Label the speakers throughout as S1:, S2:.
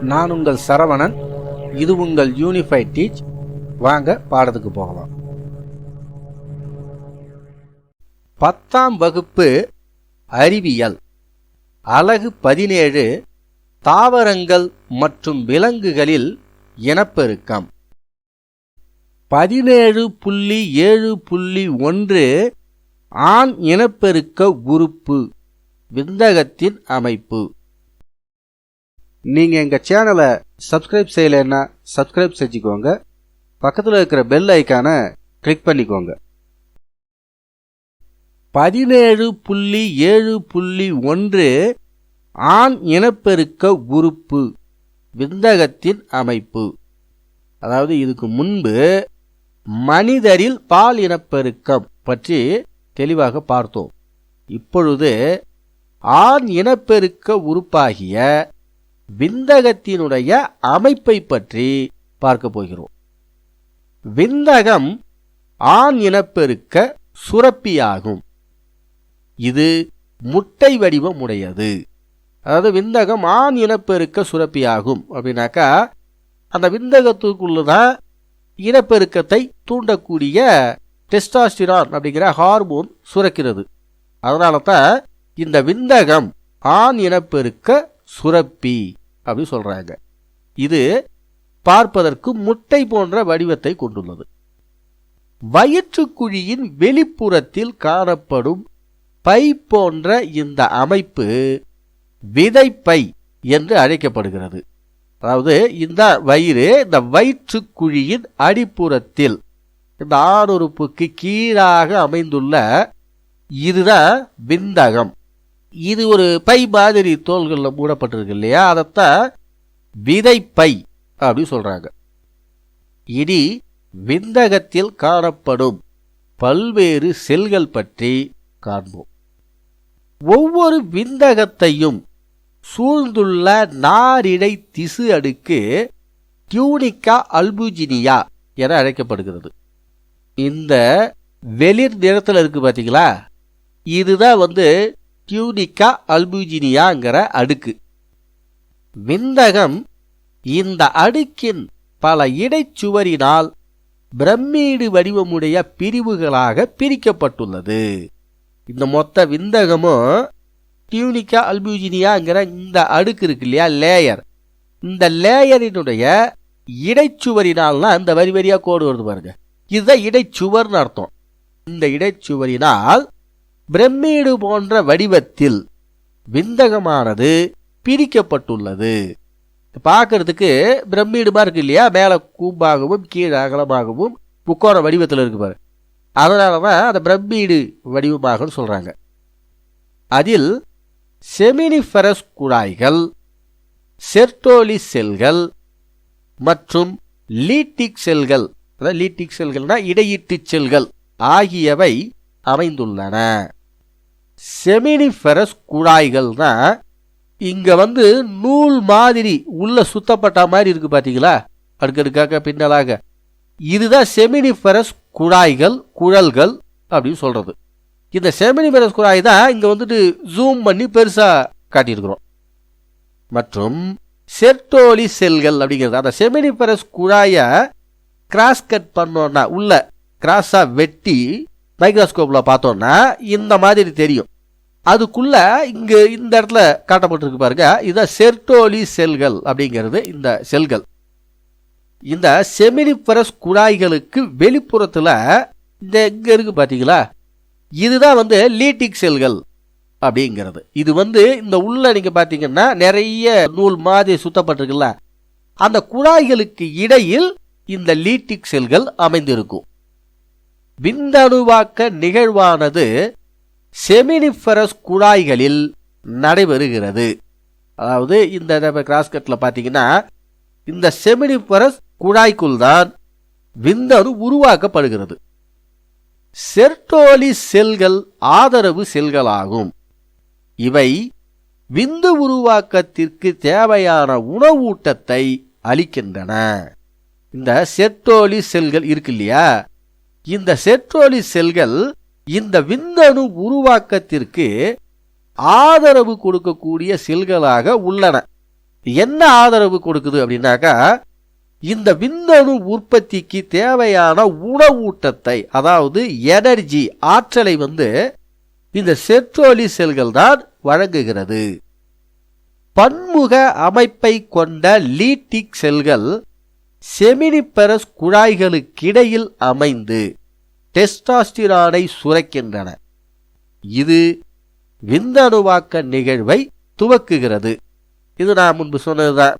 S1: நான் உங்கள் சரவணன். இது உங்கள் யூனிஃபைட் டீச் வாங்க பாடத்துக்கு போகலாம். பத்தாம் வகுப்பு அறிவியல். அலகு பதினேழு தாவரங்கள் மற்றும் விலங்குகளில் இனப்பெருக்கம். பதினேழு புள்ளி ஏழு புள்ளி ஒன்று ஆண் இனப்பெருக்க உறுப்பு. விந்தகத்தின் அமைப்பு. நீங்கள் எங்கள் சேனலை சப்ஸ்கிரைப் செய்யலைன்னா சப்ஸ்கிரைப் செஞ்சுக்கோங்க. பக்கத்தில் இருக்கிற பெல் ஐக்கானை கிளிக் பண்ணிக்கோங்க. பதினேழு புள்ளி ஏழு புள்ளி ஒன்று ஆண் இனப்பெருக்க உறுப்பு விந்தகத்தின் அமைப்பு. அதாவது இதுக்கு முன்பு மனிதரில் பால் இனப்பெருக்கம் பற்றி தெளிவாக பார்த்தோம். இப்பொழுது ஆண் இனப்பெருக்க உறுப்பாகிய விந்தகத்தினுடைய அமைப்பை பற்றி பார்க்க போகிறோம். விந்தகம் ஆண் இனப்பெருக்க சுரப்பியாகும். இது முட்டை வடிவம் உடையது. அதாவது விந்தகம் ஆண் இனப்பெருக்க சுரப்பியாகும் அப்படின்னாக்கா அந்த விந்தகத்துக்குள்ளதான் இனப்பெருக்கத்தை தூண்டக்கூடிய டெஸ்டாஸ்டிரான் அப்படிங்கிற ஹார்மோன் சுரக்கிறது. அதனால தான் இந்த விந்தகம் ஆண் இனப்பெருக்க சுரப்பி. அப்படின்னு சொல்கிறாங்க இது பார்ப்பதற்கு முட்டை போன்ற வடிவத்தை கொண்டுள்ளது. வயிற்றுக்குழியின் வெளிப்புறத்தில் காணப்படும் பை போன்ற இந்த அமைப்பு விதைப்பை என்று அழைக்கப்படுகிறது. அதாவது இந்த வயிறு இந்த வயிற்றுக்குழியின் அடிப்புறத்தில் இந்த ஆணுறுப்புக்கு கீழாக அமைந்துள்ள இதுதான் விந்தகம். இது ஒரு பை மாதிரி தோள்களில் மூடப்பட்டிருக்கு இல்லையா? அதைத்தான் பை அப்படின்னு சொல்கிறாங்க இனி விந்தகத்தில் காணப்படும் பல்வேறு செல்கள் பற்றி காண்போம். ஒவ்வொரு விந்தகத்தையும் சூழ்ந்துள்ள நாரிடை திசு அடுக்கு டியூனிக்கா அல்புஜினியா என அழைக்கப்படுகிறது. இந்த வெளிர் நிறத்தில் இருக்கு பார்த்தீங்களா இதுதான் வந்து டியூனிக்கா அல்புஜினியாங்கிற அடுக்கு. விந்தகம் இந்த அடுக்கின் பல இடைச்சுவரினால் பிரம்மீடு வடிவமுடைய பிரிவுகளாக பிரிக்கப்பட்டுள்ளது. இந்த மொத்த விந்தகமும் டியூனிக்கா அல்பியூஜினியாங்கிற இந்த அடுக்கு இருக்கு இல்லையா? லேயர் இந்த லேயரினுடைய இடைச்சுவரினால்னா இந்த வரி வரியாக கோடு வருது பாருங்க. இதுதான் இடைச்சுவர்னு அர்த்தம். இந்த இடைச்சுவரினால் பிரம்மீடு போன்ற வடிவத்தில் விந்தகமானது பிரிக்கப்பட்டுள்ளது. பார்க்கறதுக்கு பிரம்மீடுமா இருக்கு இல்லையா? மேலே கூம்பாகவும் கீழே அகலமாகவும் முக்கோண வடிவத்தில் இருக்கு பாரு. அதனால தான் அந்த பிரம்மீடு வடிவமாகன்னு சொல்கிறாங்க அதில் செமினிஃபரஸ் குழாய்கள் செர்டோலி செல்கள் மற்றும் லீட்டிக் செல்கள் அதாவது லீட்டிக் செல்கள்னா இடையீட்டு செல்கள் ஆகியவை அமைந்துள்ளன. செமினிஃபெரஸ் குழாய்கள் தான் இங்கே வந்து நூல் மாதிரி உள்ள சுத்தப்பட்ட மாதிரி இருக்குது பார்த்தீங்களா அடுக்கடுக்காக பின்னலாக. இதுதான் செமினிஃபெரஸ் குழாய்கள் குழல்கள் அப்படின்னு சொல்கிறது இந்த செமினிஃபெரஸ் குழாய் தான் இங்கே வந்துட்டு ஜூம் பண்ணி பெருசாக காட்டியிருக்கிறோம். மற்றும் செர்டோலி செல்கள் அப்படிங்கிறது அந்த செமினிஃபெரஸ் குழாயை கிராஸ் கட் பண்ணோன்னா உள்ள கிராஸாக வெட்டி மைக்ரோஸ்கோப்பில் பார்த்தோன்னா இந்த மாதிரி தெரியும். அதுக்குள்ளே இங்கே இந்த இடத்துல காட்டப்பட்டிருக்கு பாருங்க. இதான் செர்டோலி செல்கள் அப்படிங்கிறது இந்த செல்கள். இந்த செமினிபரஸ் குழாய்களுக்கு வெளிப்புறத்தில் இந்த இங்கே இருக்கு பார்த்தீங்களா இதுதான் வந்து லீட்டிக் செல்கள் அப்படிங்கிறது. இது வந்து இந்த உள்ள நீங்கள் பார்த்தீங்கன்னா நிறைய நூல் மாதிரி சுத்தப்பட்டிருக்குல்ல. அந்த குழாய்களுக்கு இடையில் இந்த லீட்டிக் செல்கள் அமைந்திருக்கும். விந்தணுவாக்க நிகழ்வானது செமினிஃபரஸ் குழாய்களில் நடைபெறுகிறது. அதாவது இந்த கிராஸ்கட்டில் பார்த்தீங்கன்னா இந்த செமினிஃபரஸ் குழாய்க்குள் தான் விந்தணு உருவாக்கப்படுகிறது. செர்டோலி செல்கள் ஆதரவு செல்களாகும். இவை விந்து உருவாக்கத்திற்கு தேவையான உணவூட்டத்தை அளிக்கின்றன. இந்த செர்டோலி செல்கள் இருக்கு இல்லையா? இந்த செட்ரோலி செல்கள் இந்த விந்தணு உருவாக்கத்திற்கு ஆதரவு கொடுக்கக்கூடிய செல்களாக உள்ளன. என்ன ஆதரவு கொடுக்குது அப்படின்னாக்கா இந்த விந்தணு உற்பத்திக்கு தேவையான உணவூட்டத்தை அதாவது எனர்ஜி ஆற்றலை வந்து இந்த செட்ரோலி செல்கள் தான் வழங்குகிறது. பன்முக அமைப்பை கொண்ட லீட்டிக் செல்கள் செமினிபெரஸ் குழாய்களுக்கிடையில் அமைந்து டெஸ்டாஸ்டிரானை சுரக்கின்றன. இது விந்தணுவாக்க நிகழ்வை துவக்குகிறது. இது நான் முன்பு சொன்னதுதான்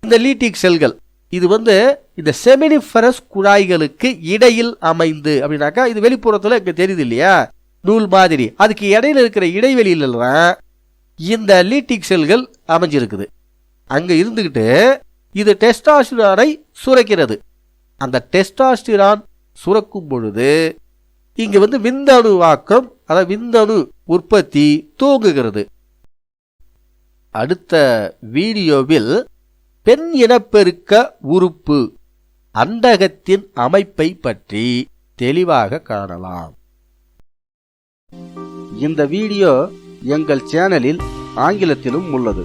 S1: இந்த லீட்டிக் செல்கள் இது வந்து இந்த செமினிஃபரஸ் குழாய்களுக்கு இடையில் அமைந்து அப்படின்னாக்கா இது வெளிப்புறத்தில் இங்க தெரியுது இல்லையா? நூல் மாதிரி. அதுக்கு இடையில இருக்கிற இடைவெளியிலாம் இந்த லீட்டிக் செல்கள் அமைஞ்சிருக்குது. அங்கே இருந்துக்கிட்டு இது டெஸ்டாஸ்டிரானை சுரக்கிறது. அந்த டெஸ்டாஸ்டிரான் சுரக்கும் பொழுது இங்கே வந்து விந்தணுவாக்கம் அதாவது விந்தணு உற்பத்தி தூங்குகிறது அடுத்த வீடியோவில் பெண் இனப்பெருக்க உறுப்பு அண்டகத்தின் அமைப்பை பற்றி தெளிவாக காணலாம்.
S2: இந்த வீடியோ எங்கள் சேனலில் ஆங்கிலத்திலும் உள்ளது.